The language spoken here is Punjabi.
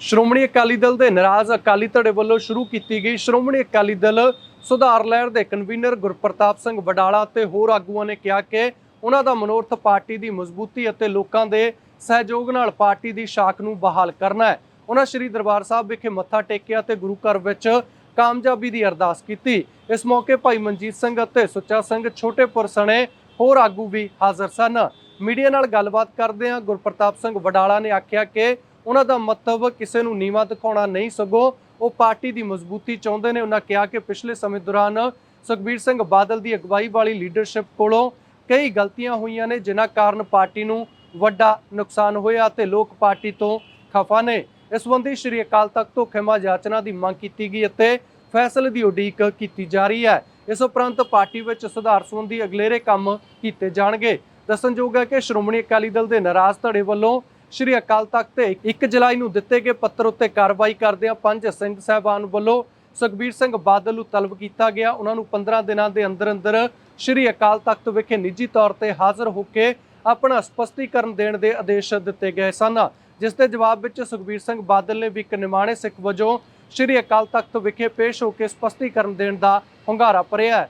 ਸ਼੍ਰੋਮਣੀ ਅਕਾਲੀ ਦਲ ਦੇ ਨਾਰਾਜ਼ ਅਕਾਲੀ ਧੜੇ ਵੱਲੋਂ ਸ਼ੁਰੂ ਕੀਤੀ ਗਈ ਸ਼੍ਰੋਮਣੀ ਅਕਾਲੀ ਦਲ ਸੁਧਾਰ ਲਹਿਰ ਦੇ ਕਨਵੀਨਰ ਗੁਰਪ੍ਰਤਾਪ ਸਿੰਘ ਵਡਾਲਾ ਤੇ ਹੋਰ ਆਗੂਆਂ ਨੇ ਕਿਹਾ ਕਿ ਉਹਨਾਂ ਦਾ ਮਨੋਰਥ ਪਾਰਟੀ ਦੀ ਮਜ਼ਬੂਤੀ ਅਤੇ ਲੋਕਾਂ ਦੇ ਸਹਿਯੋਗ ਨਾਲ ਪਾਰਟੀ ਦੀ ਸ਼ਾਖ ਨੂੰ ਬਹਾਲ ਕਰਨਾ ਹੈ। ਉਹਨਾਂ ਸ੍ਰੀ ਦਰਬਾਰ ਸਾਹਿਬ ਵਿਖੇ ਮੱਥਾ ਟੇਕਿਆ ਤੇ ਗੁਰੂ ਘਰ ਵਿੱਚ ਕਾਮਯਾਬੀ ਦੀ ਅਰਦਾਸ ਕੀਤੀ। ਇਸ ਮੌਕੇ ਭਾਈ ਮਨਜੀਤ ਸਿੰਘ ਅਤੇ ਸੁੱਚਾ ਸਿੰਘ ਛੋਟੇਪੁਰ ਸਣੇ ਹੋਰ ਆਗੂ ਵੀ ਹਾਜ਼ਰ ਸਨ। ਮੀਡੀਆ ਨਾਲ ਗੱਲਬਾਤ ਕਰਦਿਆਂ ਗੁਰਪ੍ਰਤਾਪ ਸਿੰਘ ਵਡਾਲਾ ਨੇ ਆਖਿਆ ਕਿ ਉਹਨਾਂ ਦਾ ਮਤਲਬ ਕਿਸੇ ਨੂੰ ਨੀਵਾ ਦਿਖਾਉਣਾ ਨਹੀਂ ਸਗੋਂ ਉਹ ਪਾਰਟੀ ਦੀ ਮਜ਼ਬੂਤੀ ਚਾਹੁੰਦੇ ਨੇ। ਉਹਨਾਂ ਕਿਹਾ ਕਿ ਪਿਛਲੇ ਸਮੇਂ ਦੌਰਾਨ ਸੁਖਬੀਰ ਸਿੰਘ ਬਾਦਲ ਦੀ ਅਗਵਾਈ ਵਾਲੀ ਲੀਡਰਸ਼ਿਪ ਕੋਲੋਂ ਕਈ ਗਲਤੀਆਂ ਹੋਈਆਂ ਨੇ, ਜਿਨ੍ਹਾਂ ਕਾਰਨ ਪਾਰਟੀ ਨੂੰ ਵੱਡਾ ਨੁਕਸਾਨ ਹੋਇਆ ਤੇ ਲੋਕ ਪਾਰਟੀ ਤੋਂ ਖਫਾ ਨੇ। ਇਸ ਸੰਬੰਧੀ ਸ਼੍ਰੀ ਅਕਾਲ ਤਖਤ ਤੋਂ ਖਿਮਾ ਯਾਚਨਾ ਦੀ ਮੰਗ ਕੀਤੀ ਗਈ ਅਤੇ ਫੈਸਲੇ ਦੀ ਉਡੀਕ ਕੀਤੀ ਜਾ ਰਹੀ ਹੈ। ਇਸ ਉਪਰੰਤ ਪਾਰਟੀ ਵਿੱਚ ਸੁਧਾਰ ਸੰਬੰਧੀ ਅਗਲੇਰੇ ਕੰਮ ਕੀਤੇ ਜਾਣਗੇ। ਦੱਸਣਯੋਗ ਹੈ ਕਿ ਸ਼੍ਰੋਮਣੀ ਅਕਾਲੀ ਦਲ ਦੇ ਨਾਰਾਜ਼ ਧੜੇ ਵੱਲੋਂ ਸ਼੍ਰੀ ਅਕਾਲ ਤਖਤ ਤੇ 1 ਜੁਲਾਈ ਨੂੰ ਦਿੱਤੇ ਗਏ ਪੱਤਰ ਉੱਤੇ ਕਾਰਵਾਈ ਕਰਦਿਆਂ ਪੰਜ ਸਿੰਘ ਸਾਹਿਬਾਨ ਵੱਲੋਂ ਸੁਖਬੀਰ ਸਿੰਘ ਬਾਦਲ ਨੂੰ ਤਲਬ ਕੀਤਾ ਗਿਆ। ਉਹਨਾਂ ਨੂੰ 15 ਦਿਨਾਂ ਦੇ ਅੰਦਰ ਅੰਦਰ ਸ਼੍ਰੀ ਅਕਾਲ ਤਖਤ ਵਿਖੇ ਨਿੱਜੀ ਤੌਰ ਤੇ ਹਾਜ਼ਰ ਹੋ ਕੇ ਆਪਣਾ ਸਪਸ਼ਟੀਕਰਨ ਦੇਣ ਦੇ ਆਦੇਸ਼ ਦਿੱਤੇ ਗਏ ਸਨ, ਜਿਸ ਦੇ ਜਵਾਬ ਵਿੱਚ ਸੁਖਬੀਰ ਸਿੰਘ ਬਾਦਲ ਨੇ ਵੀ ਇੱਕ ਨਿਮਾਣੇ ਸਿੱਖ ਵਜੋਂ ਸ਼੍ਰੀ ਅਕਾਲ ਤਖਤ ਵਿਖੇ ਪੇਸ਼ ਹੋ ਕੇ ਸਪਸ਼ਟੀਕਰਨ ਦੇਣ ਦਾ ਹੁੰਗਾਰਾ ਭਰਿਆ